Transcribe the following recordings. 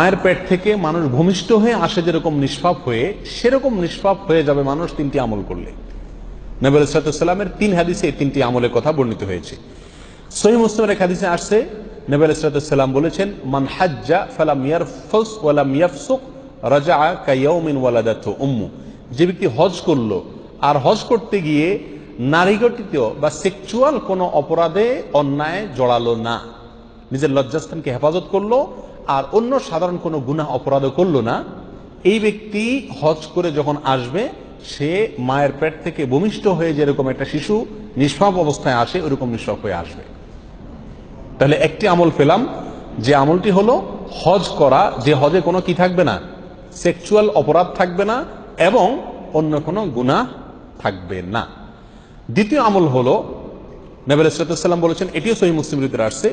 মায়ের পেট থেকে মানুষ ভূমিষ্ঠ হয়ে আসে যেরকম নিষ্পাপ হয়ে, সেরকম নিষ্পাপ হয়ে যাবে মানুষ তিনটি আমল করলে। নবী সালামের তিন হাদিসে তিনটি আমলের কথা বর্ণিত হয়েছে। সহি মুসলিমের এক হাদিসে আসছে, নবী সালাম বলেছেন, মান হাজ্জা ফালাম ইয়ারফুস ওয়ালাম ইয়াফসুক রাজা কাইয়াউমিন ওয়ালাদাতু উম্মু। যে ব্যক্তি হজ করল, আর হজ করতে গিয়ে নারীগঠিত বা সেক্সুয়াল কোনো অপরাধে অন্যায় জড়ালো না। নিজের লজ্জাস্থানকে হেফাজত করল আর অন্য সাধারণ কোনো গুনাহ অপরাধও করল না। এই ব্যক্তি হজ করে যখন আসবে, সে মায়ের পেট থেকে ভূমিষ্ঠ হয়ে যেরকম একটা শিশু নিষ্পাপ অবস্থায় আসে, ওরকম নিষ্পাপ হয়ে আসবে। তাহলে একটি আমল পেলাম, যে আমলটি হলো হজ করা, যে হজে কোনো কি থাকবে না, সেক্সুয়াল অপরাধ থাকবে না এবং অন্য কোনো গুনাহ থাকবে না। দ্বিতীয় আমল হলো নবীল ইসলাতাম বলেছেন, এটিও সহি মুসলিম রীতির আসছে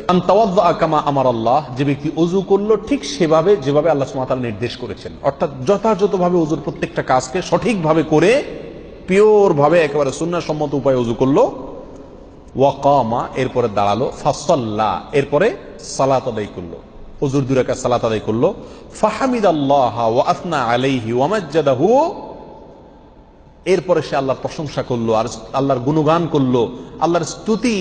আকামা আমার আল্লাহ যে ব্যক্তি অজু করল ঠিক সেভাবে, যেভাবে আল্লাহ সুমাতাল নির্দেশ করেছেন। অর্থাৎ যথাযথভাবে অজুর প্রত্যেকটা কাজকে সঠিকভাবে করে পিওর ভাবে একেবারে সুন্নাসম্মত উপায়ে অজু করল, ওয়াকামা, এরপরে দাঁড়াল, ফাসল্লা, এরপরে সালাত আদায় করল অজুর দুরাকা সালাত আদায় করল ফাহামিদ আল্লাহ ওয়া আফনা আলাইহি ওয়ামাজ্জাদাহু এরপরে সে আল্লাহর প্রশংসা করল, আর আল্লাহর গুণগান করল, আল্লাহর স্তুতি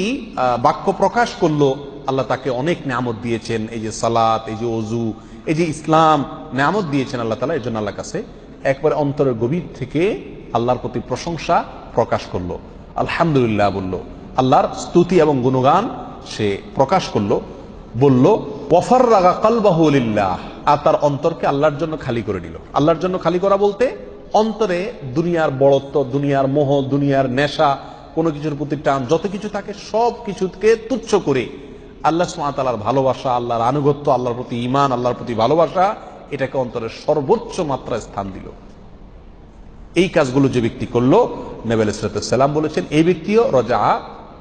বাক্য প্রকাশ করল। আল্লাহ তাকে অনেক নামত দিয়েছেন, এই যে সালাত, এই যে অজু এই যে ইসলাম নামত দিয়েছেন আল্লাহ তালা এই জন্য আল্লাহ কাছে একবার অন্তরের গভীর থেকে আল্লাহর প্রতি প্রশংসা প্রকাশ করল। আলহামদুলিল্লাহ বলল, আল্লাহর স্তুতি এবং গুণগান সে প্রকাশ করল, বলল ওয়াফার রাগা কালবাহুলিল্লাহ আর তার অন্তরকে আল্লাহর জন্য খালি করে দিল। আল্লাহর জন্য খালি করা বলতে অন্তরে দুনিয়ার বড়ত্ব, দুনিয়ার মোহ, দুনিয়ার নেশা, কোনো কিছুর প্রতি টান, যত কিছু থাকে সব কিছুকে তুচ্ছ করে আল্লাহ সুমাতালার ভালোবাসা, আল্লাহর আনুগত্য, আল্লাহর প্রতি ইমান আল্লাহর প্রতি ভালোবাসা, এটাকে অন্তরের সর্বোচ্চ মাত্রায় স্থান দিল। এই কাজগুলো যে ব্যক্তি করল নেবেল সালাম বলেছেন, এই ব্যক্তিও রজা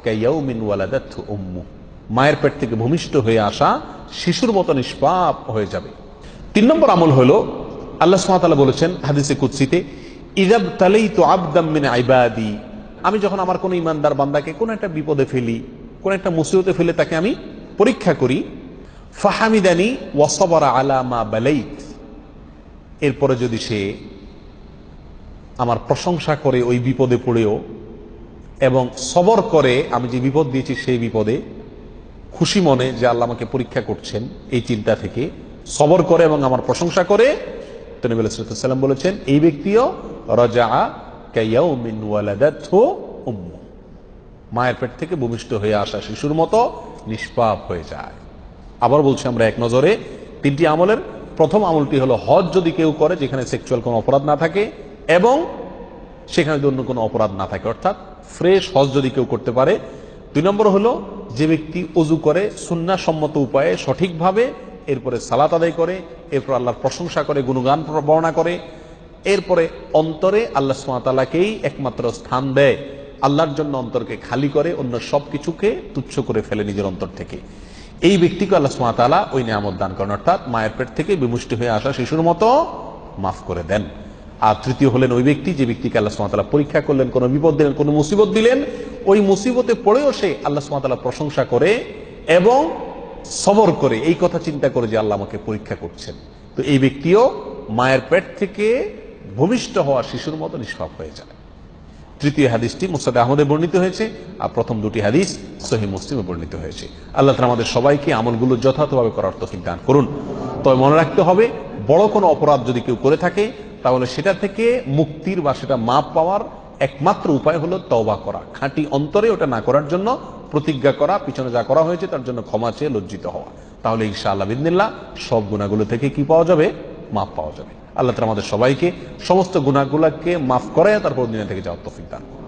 কাইয়াউমিন মায়ের পেট থেকে ভূমিষ্ঠ হয়ে আসা শিশুর মতো নিষ্পাপ হয়ে যাবে। তিন নম্বর আমল হলো আল্লাহ সুমাতালা বলেছেন হাদিসে কুৎসিতে ইজাব তালেই তো আবদাম মিন আইবাদি আমি যখন আমার কোনো ইমানদার বান্দাকে কোনো একটা বিপদে ফেলি, কোন একটা মুসিবতে ফেলে তাকে আমি পরীক্ষা করি, ফাহামিদানি ওয়াসবরা আলামা বালাইত এরপরে যদি সে আমার প্রশংসা করে ওই বিপদে পড়েও এবং সবর করে আমি যে বিপদ দিয়েছি সেই বিপদে খুশি মনে যে আল্লাহ আমাকে পরীক্ষা করছেন, এই চিন্তা থেকে সবর করে এবং আমার প্রশংসা করে তো বলেছেন, এই ব্যক্তিও রজা মায়ের পেট থেকে ভূমিষ্ঠ হয়ে আসা শিশুর মতো নিষ্পাপ হয়ে যায়। আবার বলছি আমরা এক নজরে, তিনটি আমলের প্রথম আমলটি হলো হজ যদি কেউ করে যেখানে সেক্সুয়াল কোনো অপরাধ না থাকে এবং সেখানে যদি অন্য কোনো অপরাধ না থাকে, অর্থাৎ ফ্রেশ হজ যদি কেউ করতে পারে। দুই নম্বর হলো যে ব্যক্তি অজু করে সুন্না সম্মত উপায়ে সঠিকভাবে এরপরে সালাত আদায় করে, এরপর আল্লাহর প্রশংসা করে, গুণগান বর্ণনা করে, এরপরে অন্তরে আল্লাহ সুমাতালাকেই একমাত্র স্থান দেয়। আল্লাহর জন্য অন্তরকে খালি করে, অন্য সব কিছুকে তুচ্ছ করে ফেলে নিজের অন্তর থেকে। এই ব্যক্তিকে আল্লাহ সুমাতালা ওই নিয়ামত দান করেন, অর্থাৎ মায়ের পেট থেকে বিমুষ্টি হয়ে আসা শিশুর মতো মাফ করে দেন। আর তৃতীয় হলেন ওই ব্যক্তি, যে ব্যক্তিকে আল্লাহ সুমাতালা পরীক্ষা করলেন, কোনো বিপদ দিলেন, কোনো মুসিবত দিলেন, ওই মুসিবতে পড়েও সে আল্লাহ সুমাতালা প্রশংসা করে এবং সবর করে, এই কথা চিন্তা করে যে আল্লাহ আমাকে পরীক্ষা করছেন। তো এই ব্যক্তিও মায়ের পেট থেকে ভূমিষ্ঠ হওয়া শিশুর মতো নিষ্পাপ হয়ে যায়। তৃতীয় হাদিসটি মুসাদ আহমদে বর্ণিত হয়েছে, আর প্রথম দুটি হাদিস সহি মুসলিমে বর্ণিত হয়েছে। আল্লাহ তালা আমাদের সবাইকে আমলগুলো যথাযথভাবে করার তফিক দান করুন। তবে মনে রাখতে হবে, বড় কোনো অপরাধ যদি কেউ করে থাকে, তাহলে সেটা থেকে মুক্তির বা সেটা মাপ পাওয়ার একমাত্র উপায় হলো তওবা করা। খাঁটি অন্তরে ওটা না করার জন্য প্রতিজ্ঞা করা, পিছনে যা করা হয়েছে তার জন্য ক্ষমা চেয়ে লজ্জিত হওয়া। তাহলে ঈশা আল্লাহ বিদিনিল্লা সব গুণাগুলো থেকে কি পাওয়া যাবে? মাফ পাওয়া যাবে। আল্লাহ তালা আমাদের সবাইকে সমস্ত গুণাগুলাকে মাফ করে তারপর দিনে থেকে যাওয়ার তফিক দান।